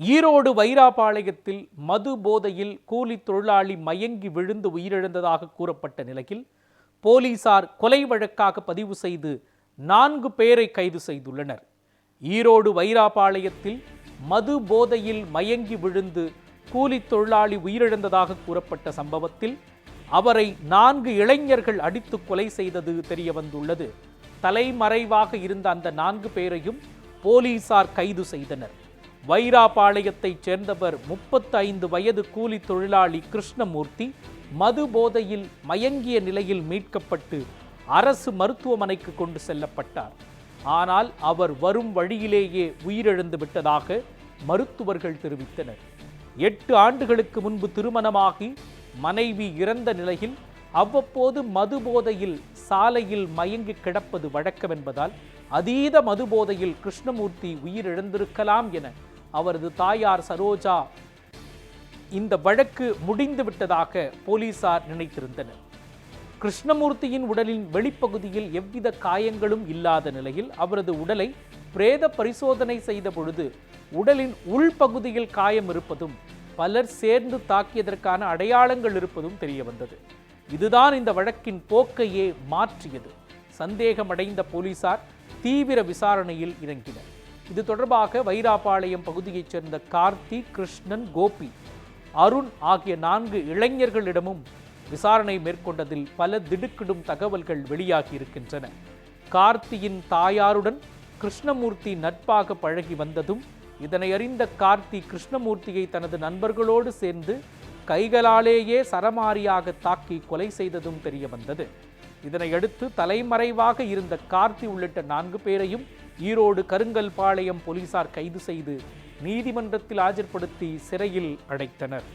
ஈரோடு வைராபாளையத்தில் மது போதையில் கூலி தொழிலாளி மயங்கி விழுந்து உயிரிழந்ததாக கூறப்பட்ட நிலையில் போலீசார் கொலை வழக்காக பதிவு செய்து நான்கு பேரை கைது செய்துள்ளனர். ஈரோடு வைராபாளையத்தில் மது போதையில் மயங்கி விழுந்து கூலி தொழிலாளி உயிரிழந்ததாக கூறப்பட்ட சம்பவத்தில் அவரை நான்கு இளைஞர்கள் அடித்து கொலை செய்தது தெரிய வந்துள்ளது தலைமறைவாக இருந்த அந்த நான்கு பேரையும் போலீசார் கைது செய்தனர். வைராபாளையத்தைச் சேர்ந்தவர் முப்பத்தைந்து வயது கூலி தொழிலாளி கிருஷ்ணமூர்த்தி மது போதையில் மயங்கிய நிலையில் மீட்கப்பட்டு அரசு மருத்துவமனைக்கு கொண்டு செல்லப்பட்டார். ஆனால் அவர் வரும் வழியிலேயே உயிரிழந்து விட்டதாக மருத்துவர்கள் தெரிவித்தனர். எட்டு ஆண்டுகளுக்கு முன்பு திருமணமாகி மனைவி இறந்த நிலையில் அவ்வப்போது மது போதையில் சாலையில் மயங்கி கிடப்பது வழக்கம் என்பதால் அதீத மது போதையில் கிருஷ்ணமூர்த்தி உயிரிழந்திருக்கலாம் என அவரது தாயார் சரோஜா இந்த வழக்கு முடிந்து விட்டதாக போலீசார் நினைத்திருந்தனர். கிருஷ்ணமூர்த்தியின் உடலின் வெளிப்பகுதியில் எவ்வித காயங்களும் இல்லாத நிலையில் அவரது உடலை பிரேத பரிசோதனை செய்த பொழுது உடலின் உள்பகுதியில் காயம் இருப்பதும் பலர் சேர்ந்து தாக்கியதற்கான அடையாளங்கள் இருப்பதும் தெரிய வந்தது இதுதான் இந்த வழக்கின் போக்கையே மாற்றியது. சந்தேகமடைந்த போலீசார் தீவிர விசாரணையில் இறங்கினர். இது தொடர்பாக வைராபாளையம் பகுதியைச் சேர்ந்த கார்த்தி கிருஷ்ணன் கோபி அருண் ஆகிய நான்கு இளைஞர்களிடமும் விசாரணை மேற்கொண்டதில் பல திடுக்கிடும் தகவல்கள் வெளியாகி இருக்கின்றன. கார்த்தியின் தாயாருடன் கிருஷ்ணமூர்த்தி நட்பாக பழகி வந்ததும் இதனை அறிந்த கார்த்தி கிருஷ்ணமூர்த்தியை தனது நண்பர்களோடு சேர்ந்து கைகளாலேயே சரமாரியாக தாக்கி கொலை செய்ததும் தெரிய வந்தது. இதனையடுத்து தலைமறைவாக இருந்த கார்த்தி உள்ளிட்ட நான்கு பேரையும் ஈரோடு கருங்கல்பாளையம் போலீசார் கைது செய்து நீதிமன்றத்தில் ஆஜர்படுத்தி சிறையில் அடைத்தனர்.